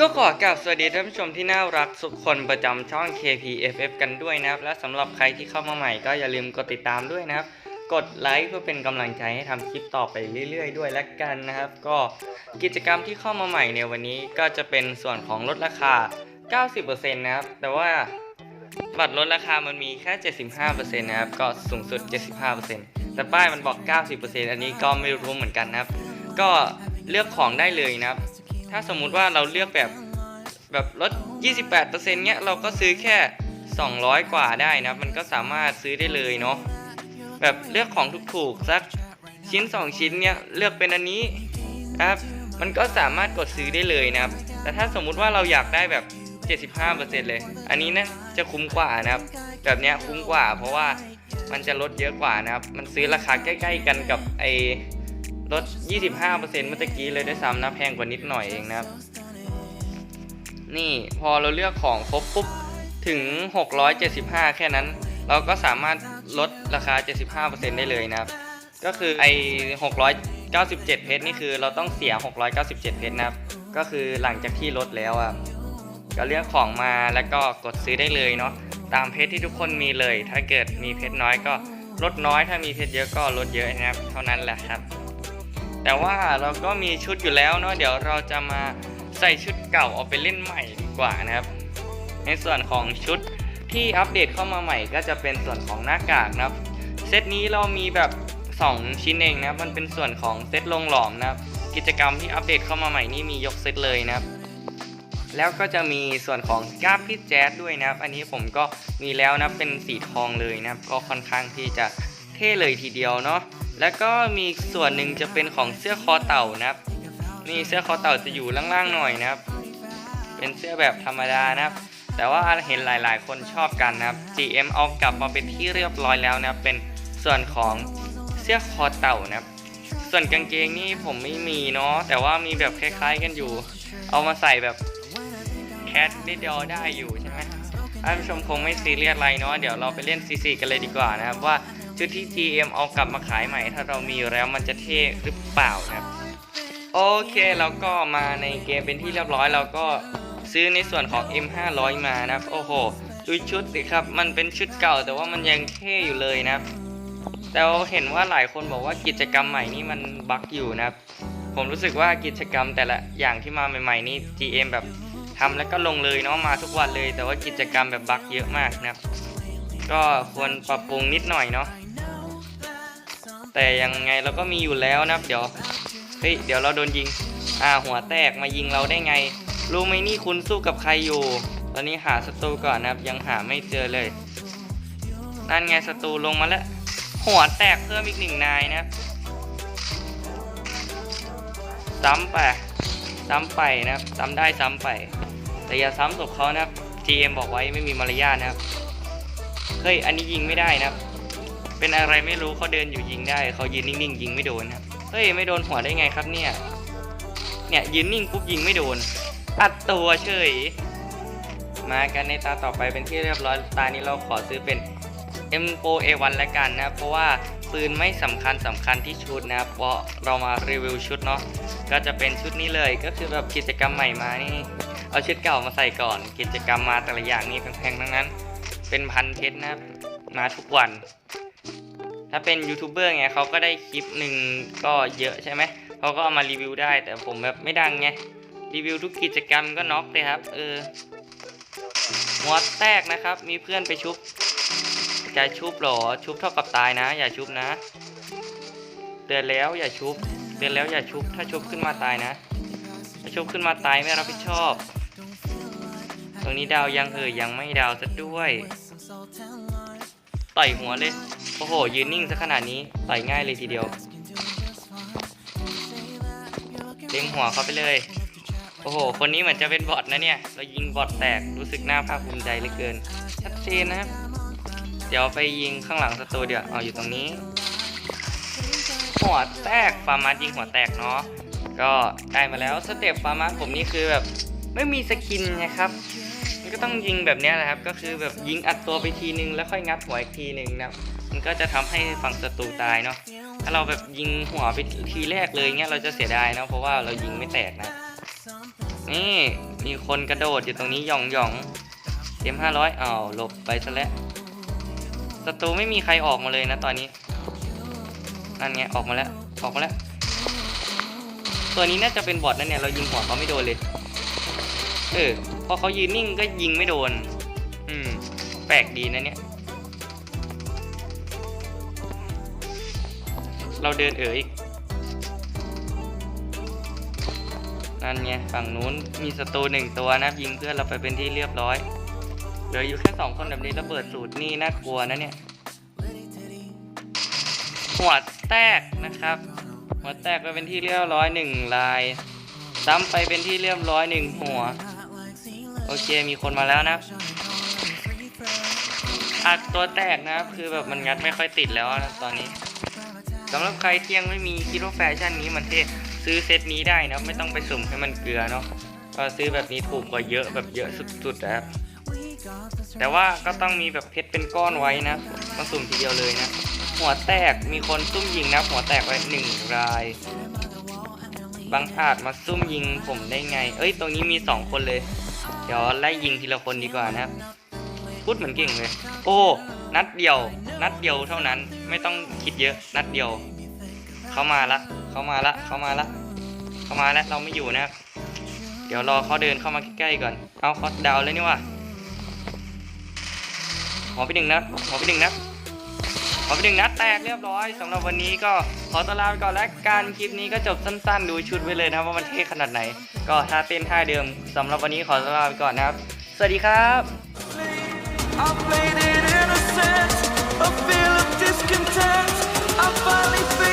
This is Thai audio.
ก็ขอกราบสวัสดีท่านผู้ชมที่น่ารักทุกคนประจำช่อง KPFF กันด้วยนะครับ และสำหรับใครที่เข้ามาใหม่ก็อย่าลืมกดติดตามด้วยนะครับ กดไลค์เพื่อเป็นกำลังใจให้ทำคลิปต่อไปเรื่อย ๆ ด้วยและกันนะครับ ก็กิจกรรมที่เข้ามาใหม่ในวันนี้ก็จะเป็นส่วนของลดราคา 90%นะครับ แต่ว่า บัตรลดราคามันมีแค่ 75%นะครับ ก็สูงสุด 75%แต่ป้ายมันบอก 90%อันนี้ก็ไม่รู้เหมือนกันนะครับ ก็เลือกของได้เลยนะครับ ถ้าสมมุติว่าเราเลือกแบบแบบลด 28%เนี้ย เราก็ซื้อแค่ 200 กว่าได้นะมันก็สามารถซื้อได้เลยเนาะ แบบเลือกของถูกๆสักชิ้น 2 ชิ้นเนี้ยเลือกเป็นอันนี้นะครับ มันก็สามารถกดซื้อได้เลยนะครับ แต่ถ้าสมมุติว่าเราอยากได้แบบ 75%เลย อันนี้นะจะคุ้มกว่านะครับ แบบเนี้ยคุ้มกว่า เพราะว่ามันจะลดเยอะกว่านะครับ มันซื้อราคาใกล้ ๆ กันกับไอ้ลด 25%เมื่อกี้เลยด้วยซ้ำนะแพงกว่านิดหน่อยเองนะครับ นี่พอเราเลือกของครบปุ๊บถึง 675 แค่นั้น เราก็สามารถลดราคา 75%ได้เลยนะครับ ก็คือไอ้697 เพชรนี่คือเราต้องเสีย 697 เพชรนะครับ ก็คือหลังจากที่ลดแล้วอะ ก็เลือกของมาแล้วก็กดซื้อได้เลยเนาะตามเพชรที่ทุกคนมีเลย ถ้าเกิดมีเพชรน้อยก็ลดน้อย ถ้ามีเพชรเยอะก็ลดเยอะนะครับ เท่านั้นแหละครับ แต่ว่าเราก็มีชุดอยู่แล้วเนาะเดี๋ยวเราจะมาใส่ชุดเก่าเอาไปเล่นใหม่ดีกว่านะครับ ในส่วนของชุดที่อัปเดตเข้ามาใหม่ก็จะเป็นส่วนของหน้ากากนะครับเซตนี้เรามีแบบ 2 ชิ้นเองนะมันเป็นส่วนของเซตลงหลอมนะครับกิจกรรมที่อัปเดตเข้ามาใหม่นี่มียกเซตเลยนะครับ แล้วก็จะมีส่วนของกราฟพี่แจ๊ดด้วยนะครับ อันนี้ผมก็มีแล้วนะเป็นสีทองเลยนะครับ ก็ค่อนข้างที่จะเท่เลยทีเดียวเนาะแล้วก็มีส่วนหนึ่งจะเป็นของเสื้อคอเต่านะครับนี่เสื้อคอเต่าจะอยู่ล่างๆหน่อยนะครับ เป็นเสื้อแบบธรรมดานะครับ แต่ว่าเห็นหลายๆ คนชอบกันนะครับ GM เอากลับมาเป็นที่เรียบร้อยแล้วนะครับ เป็นส่วนของเสื้อคอเต่านะครับ ส่วนกางเกงนี่ผมไม่มีเนาะแต่ว่ามีแบบคล้าย ๆ กันอยู่ เอามาใส่แบบ ทนิดเดียวได้อยู่ใช่ไหมท่านผู้ชมคงไม่ซีเรียสอะไรเนาะเดี๋ยวเราไปเล่น CC กันเลยดีกว่านะครับว่าชุดที่ GM เอากลับมาขายใหม่ ถ้าเรามีอยู่แล้วมันจะเท่หรือเปล่านะครับโอเคแล้วก็มาในเกมเป็นที่เรียบร้อยเราก็ซื้อในส่วนของ M500 มานะครับโอ้โหดูชุดสิครับ มันเป็นชุดเก่าแต่ว่ามันยังเท่อยู่เลยนะครับ แต่ว่าเห็นว่าหลายคนบอกว่ากิจกรรมใหม่นี่มันบั๊กอยู่นะครับ ผมรู้สึกว่ากิจกรรมแต่ละอย่างที่มาใหม่ ๆ นี่ GM แบบ ทำแล้วก็ลงเลยเนาะมาทุกวันเลย แต่ว่ากิจกรรมแบบบั๊กเยอะมากนะครับ ก็ควรปรับปรุงนิดหน่อยเนาะแต่ยังไงเราก็มีอยู่แล้วนะครับ เดี๋ยวเฮ้ยเดี๋ยวเราโดนยิงอ่าหัวแตกมายิงเราได้ไง รู้ไหมนี่คุณสู้กับใครอยู่ ตอนนี้หาศัตรูก่อนนะครับ ยังหาไม่เจอเลยนั่นไงศัตรูลงมาแล้ว หัวแตกเพิ่มอีกหนึ่งนายนะครับซ้ำไปซ้ำไปนะครับซ้ำได้ซ้ำไป แต่อย่าซ้ำศพเขานะครับ GM บอกไว้ไม่มีมารยาทนะครับ เฮ้ย อันนี้ยิงไม่ได้นะครับ เป็นอะไรไม่รู้เขาเดินอยู่ยิงได้ เขายืนนิ่งๆ ยิงไม่โดนครับ เฮ้ย ไม่โดนหัวได้ไงครับเนี่ย เนี่ยยืนนิ่งปุ๊บยิงไม่โดน อัดตัวเฉย มากันในตาต่อไปเป็นที่เรียบร้อย ตานี้เราขอซื้อเป็น MPO A1 แล้วกันนะ เพราะว่า ปืนไม่สำคัญสำคัญที่ชุดนะครับเพราะเรามารีวิวชุดเนาะก็จะเป็นชุดนี้เลยก็คือแบบกิจกรรมใหม่มานี่เอาชุดเก่ามาใส่ก่อน กิจกรรมมาแต่ละอย่างนี่แพงๆทั้งนั้น เป็นพันเพชรนะครับมาทุกวัน ถ้าเป็นยูทูบเบอร์ไงเขาก็ได้คลิปหนึ่งก็เยอะใช่ไหมเขาก็เอามารีวิวได้ แต่ผมแบบไม่ดังไงรีวิวทุกกิจกรรมก็น็อกเลยครับ เออหัวแตกนะครับ มีเพื่อนไปชุบ จะชุบหรอ ชุบเท่ากับตายนะ อย่าชุบนะ เตือนแล้วอย่าชุบ เตือนแล้วอย่าชุบ ถ้าชุบขึ้นมาตายนะ ถ้าชุบขึ้นมาตายไม่รับผิดชอบ ตรงนี้ดาวยังเออยังไม่ดาวซะด้วย ต่อยหัวเลย โอ้โห ยืนนิ่งซะขนาดนี้ ต่อยง่ายเลยทีเดียว เล็งหัวเขาไปเลย โอ้โห คนนี้เหมือนจะเป็นบอทนะเนี่ย เรายิงบอทแตก รู้สึกน่าภาคภูมิใจเหลือเกิน ชัดเจนนะครับ เดี๋ยวไปยิงข้างหลังสตูเดี๋ยวเอาอยู่ตรงนี้ หัวแตกฟาร์มายิงหัวแตกเนาะก็ได้มาแล้วสเต็ปฟาร์มาผมนี่คือแบบไม่มีสกินนะครับมันก็ต้องยิงแบบนี้แหละครับ ก็คือแบบยิงอัดตัวไปทีนึงแล้วค่อยงัดหัวอีกทีนึงนะมันก็จะทำให้ฝั่งศัตรูตายเนาะถ้าเราแบบยิงหัวไปทีแรกเลยเงี้ยเราจะเสียดายเนาะเพราะว่าเรายิงไม่แตกนะนี่มีคนกระโดดอยู่ตรงนี้หย่องหย่องเต็มห้าร้อยอ้าวหลบไปซะแล้ว ศัตรูไม่มีใครออกมาเลยนะตอนนี้ นั่นไงออกมาแล้ว ออกมาแล้ว ตัวนี้น่าจะเป็นบอทนะเนี่ยเรายิงหัวเขาไม่โดนเลย เออ พอเขายืนนิ่งก็ยิงไม่โดน อืม แปลกดีนะเนี่ย เราเดินเอ๋ยอีกนั่นไงฝั่งนู้นมีศัตรูหนึ่งตัวนะยิงเพื่อนเราไปเป็นที่เรียบร้อย เหลืออยู่แค่สองคนแบบนี้ระเบิดสูตรนี่น่ากลัวนะเนี่ย หัวแตกนะครับ หัวแตกไปเป็นที่เรียบร้อยหนึ่งลายซ้ำไปเป็นที่เรียบร้อยหนึ่งหัว โอเคมีคนมาแล้วนะอัดตัวแตกนะครับคือแบบมันงัดไม่ค่อยติดแล้วนะตอนนี้สำหรับใครที่ยังไม่มีคิดว่าแฟชั่นนี้มันเท่ซื้อเซตนี้ได้นะไม่ต้องไปสุ่มให้มันเกลือเนาะก็ซื้อแบบนี้ถูกกว่าเยอะแบบเยอะสุดๆนะครับ แต่ว่าก็ต้องมีแบบเพชรเป็นก้อนไว้นะต้องสุ่มทีเดียวเลยนะ หัวแตกมีคนซุ่มยิงนะ หัวแตกไปหนึ่งราย บางอาจมาซุ่มยิงผมได้ไง เอ้ย ตรงนี้มีสองคนเลย เดี๋ยวไล่ยิงทีละคนดีกว่านะพูดเหมือนเก่งเลย โอ้ นัดเดียว นัดเดียวเท่านั้น ไม่ต้องคิดเยอะ นัดเดียว เขามาละ เขามาละ เขามาละ เขามาแล้ว เราไม่อยู่นะ เดี๋ยวรอเขาเดินเข้ามาใกล้ๆก่อน เอาเขาดาวเลยนี่ว่ะ ขอวไปหนึ่งนัดขอวไปหนึ่งนัดขอวไปหนึ่งนัดแตกเรียบร้อยสำหรับวันนี้ก็ขอตลาไปก่อนและการคลิปนี้ก็จบสั้นๆ ดูชุดไปเลยนะว่ามันเท่ขนาดไหน ก็ถ้าเต้นท่าเดิมสำหรับวันนี้ขอตลาไปก่อนนะครับ สวัสดีครับ I played it innocent, a feel of discontent. I finally.